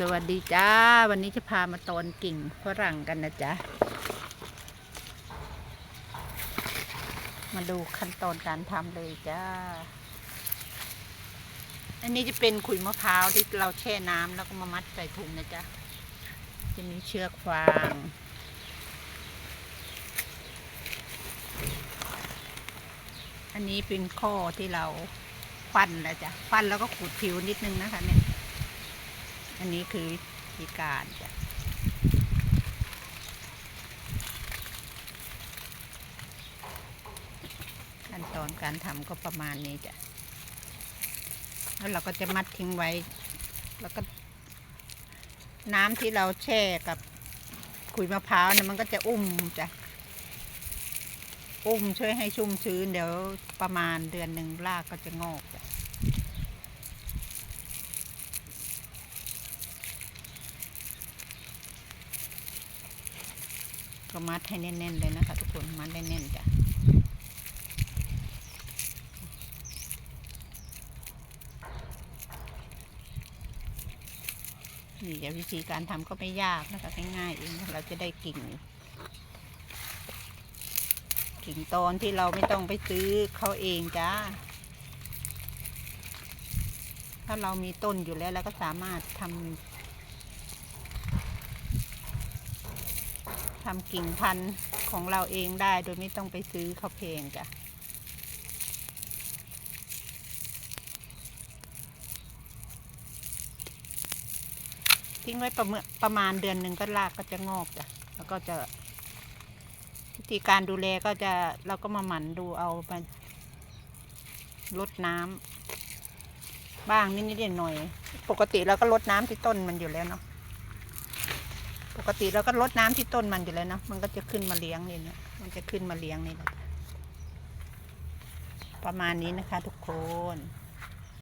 สวัสดีจ้า วันนี้จะพามาตอนกิ่งฝรั่งกันนะจ๊ะ มาดูขั้นตอนการทำเลยจ้า อันนี้จะเป็นขุยมะพร้าวที่เราแช่น้ำแล้วก็มามัดใส่ถุงนะจ๊ะ จะมีเชือกฟาง อันนี้เป็นข้อที่เราฟันแล้วจ้ะฟันแล้วก็ขูดผิวนิดนึงนะคะเนี่ย อันนี้คือวิธีการจ้ะขั้นตอนการทำก็ประมาณนี้จ้ะ แล้วเราก็จะมัดทิ้งไว้ แล้วก็น้ำที่เราแช่กับขุยมะพร้าวเนี่ยมันก็จะอุ้มจ้ะ อุ้มช่วยให้ชุ่มชื้น เดี๋ยวประมาณเดือนหนึ่งรากก็จะงอกจ้ะ ก็มัดให้แน่นๆเลยนะคะ ทุกคนมัดแน่นๆจ้ะนี่เดี๋ยววิธีการทำก็ไม่ยากนะคะง่ายๆเองเราจะได้กิ่งกิ่งตอนที่เราไม่ต้องไปซื้อเขาเองจ้าถ้าเรามีต้นอยู่แล้วเราก็สามารถทำ ทำกิ่งพันธุ์ของเราเองได้โดยไม่ต้องไปซื้อเขาเพลงจ้ะทิ้งไว้ประมประมาณเดือนหนึ่งก็รากก็จะงอกจ้ะแล้วก็จะวิธีการดูแลก็จะเราก็มาหมั่นดูเอาไปลดน้ำบ้างนิดๆหน่อย ปกติเราก็ลดน้ำที่ต้นมันอยู่แล้วเนาะ ปกติเราก็รดน้ำที่ต้นมันอยู่แล้วเนาะมันก็จะขึ้นมาเลี้ยงนี่เนี่ยมันจะขึ้นมาเลี้ยงนี่แหละประมาณนี้นะคะทุกคน